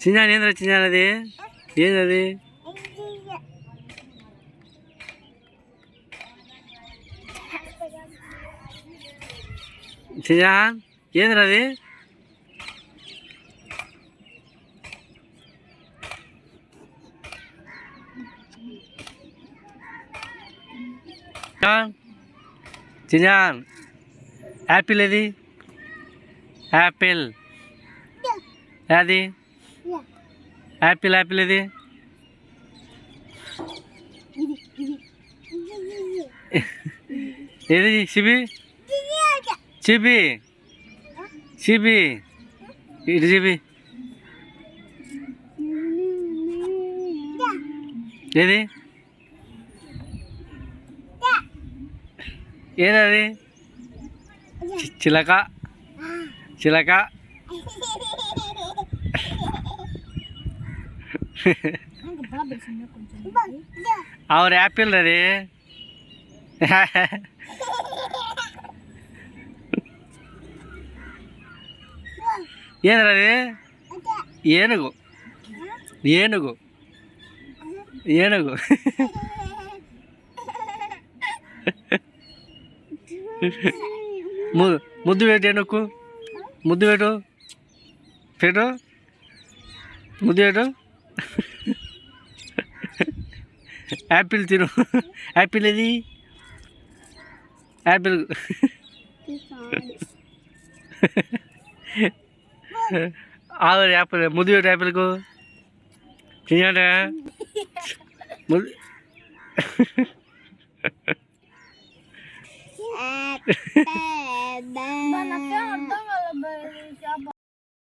చింజాన్ ఏంద్రా చింజాన్ అది? ఏందది? చింజాన్ ఏంద్రా అది? చింజాన్ చింజాన్ యాపిల్ ఏది? యాపిల్. అది యాపిల్ యాపిల్ ఇది. ఏది సిబి చిబి. చిబి. ఇటు చిబి. ఏది? ఏదది చిలక. చిలక. ಅವ್ರ ಆ್ಯಪಿಲ್ ರೀ ಏನ್ರಿ ಏನುಗು ಏನುಗು ಏನುಗು ము ముద్దు పెట్టు ఏనుకు ముద్దు పెట్టు పెట్టు ముద్దు పెట్టు యాపిల్ తిను. యాపిల్ ఇది యాపిల్. ఆరు యాపిల్ ముద్దు యాపిల్కు. తినండి ముద్దు